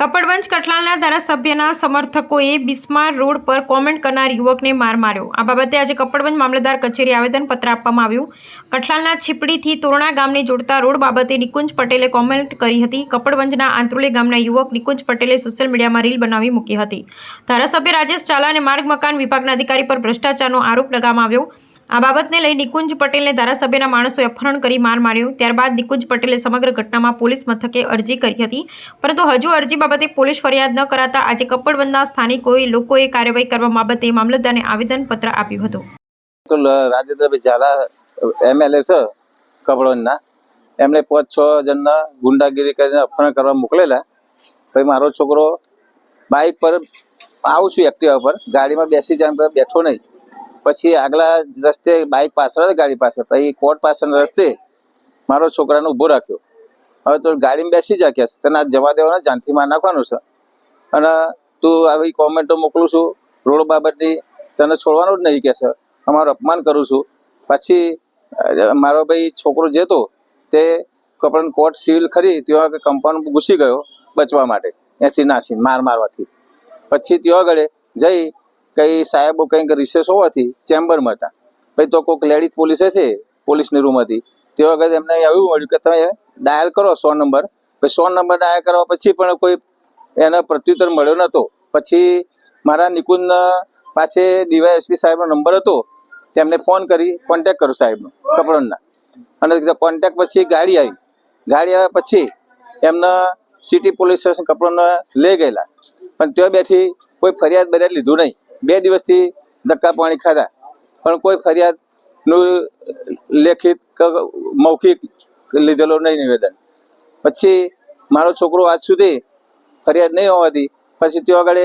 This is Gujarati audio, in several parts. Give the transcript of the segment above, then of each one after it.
કપડવંજ કઠલાલના ધારાસભ્યના સમર્થકોએ બિસ્માર રોડ પર કોમેન્ટ કરનાર યુવકને માર માર્યો. આ બાબતે આજે કપડવંજ મામલતદાર કચેરી આવેદનપત્ર આપવામાં આવ્યું. કઠલાલના છીપડીથી તોરણા ગામને જોડતા રોડ બાબતે નિકુંજ પટેલે કોમેન્ટ કરી હતી. કપડવંજના આંતરોલી ગામના યુવક નિકુંજ પટેલે સોશિયલ મીડિયામાં રીલ બનાવી મૂકી હતી. ધારાસભ્ય રાજેશ ચાલા અને માર્ગ મકાન વિભાગના અધિકારી પર ભ્રષ્ટાચારનો આરોપ લગાવવામાં આવ્યો. આ બાબતને લઈ નિકુંજ પટેલને ધારાસભ્યના માણસોએ અપહરણ કરી માર માર્યો. ત્યારબાદ નિકુંજ પટેલે સમગ્ર ઘટનામાં પોલીસ મથકે અરજી કરી હતી. પરંતુ હજુ અરજી બાબતે પોલીસ ફરિયાદ ન કરાતા આજે કપડબંધના સ્થાનિકોએ લોકોએ કાર્યવાહી કરવા બાબતે મામલતદારને આવેદનપત્ર આપ્યું હતું. રાજેન્દ્રભાઈ ઝાલા એમએલએ છે કપડબંધના. એમણે પાંચ છ જણના ગુંડાગીરી કરીને અપહરણ કરવા મોકલેલા. પછી મારો છોકરો બાઇક પર, આવું છું એક્ટિવા પર, ગાડીમાં બેસી જાય બેઠો નહીં. પછી આગલા રસ્તે બાઇક પાછળ ગાડી પાસે. પછી કોર્ટ પાછળ રસ્તે મારો છોકરાને ઊભો રાખ્યો. હવે તો ગાડીમાં બેસી જા કે તને જવા દેવાના, જાનથી માર નાખવાનું છે. અને તું આવી કોમેન્ટો મોકલું છું, રોડ બાબતની તને છોડવાનું જ નહીં કહેશે અમારો અપમાન કરું છું. પછી મારો ભાઈ છોકરો જતો તે કપડાં કોર્ટ સિવિલ ખરી ત્યાં આગળ કમ્પાઉન્ડ ઘૂસી ગયો બચવા માટે. ત્યાંથી નાસી, માર મારવાથી. પછી ત્યાં આગળ જઈ કઈ સાહેબો કંઈક રિસેસ હોવાથી ચેમ્બરમાં હતા. પછી તો કોઈક લેડીઝ પોલીસે છે પોલીસની રૂમ હતી. તે વખતે એમને એવું મળ્યું કે તમે ડાયલ કરો સો નંબર પછી સો નંબર ડાયલ કરવા પછી પણ કોઈ એનો પ્રત્યુત્તર મળ્યો નહોતો પછી મારા નિકુંજ પાસે ડીવાયએસપી સાહેબનો નંબર હતો. તેમને ફોન કરી કોન્ટેક કર્યો સાહેબનો કપડણના અને કોન્ટેક પછી ગાડી આવી. ગાડી આવ્યા પછી એમના સિટી પોલીસ સ્ટેશન કપડણને લઈ ગયેલા. પણ ત્યાં બેઠી કોઈ ફરિયાદ બરિયાદ લીધું નહીં. બે દિવસથી ધક્કા પાણી ખાધા. પણ કોઈ ફરિયાદનું લેખિત મૌખિક લીધેલો નહીં નિવેદન. પછી મારો છોકરો આજ સુધી ફરિયાદ નહીં હોવાથી પછી ત્યાં આગળ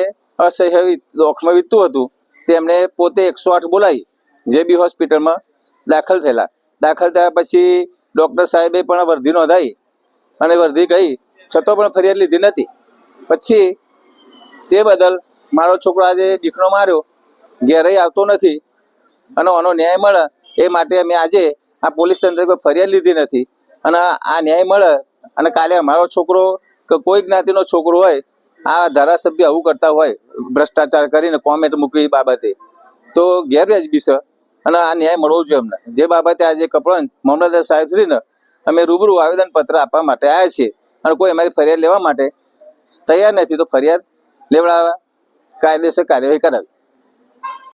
અસહ્ય દોખમાં વીતતું હતું. તેમણે પોતે એકસો આઠ બોલાવી, જે બી હોસ્પિટલમાં દાખલ થયેલા. દાખલ થયા પછી ડૉક્ટર સાહેબે પણ વર્ધી નોંધાઈ અને વર્ધી ગઈ. છતાં પણ ફરિયાદ લીધી નથી. પછી તે બદલ મારો છોકરો આજે દીકરો માર્યો ઘેરે આવતો નથી અને આનો ન્યાય મળે એ માટે અમે આજે આ પોલીસ તંત્ર કોઈ ફરિયાદ લીધી નથી. અને આ ન્યાય મળે અને કાલે અમારો છોકરો કે કોઈ જ્ઞાતિનો છોકરો હોય, આ ધારાસભ્ય આવું કરતા હોય, ભ્રષ્ટાચાર કરીને કોમેન્ટ મૂકી એ બાબતે. તો ગેરવાજબી છે અને આ ન્યાય મળવો જોઈએ અમને. જે બાબતે આજે કપડાં મામલતદાર સાહેબ શ્રીને અમે રૂબરૂ આવેદન પત્ર આપવા માટે આવ્યા છીએ. અને કોઈ અમારી ફરિયાદ લેવા માટે તૈયાર નથી તો ફરિયાદ લેવડાવવા કાયદેસર કાર્યવાહી કરાવી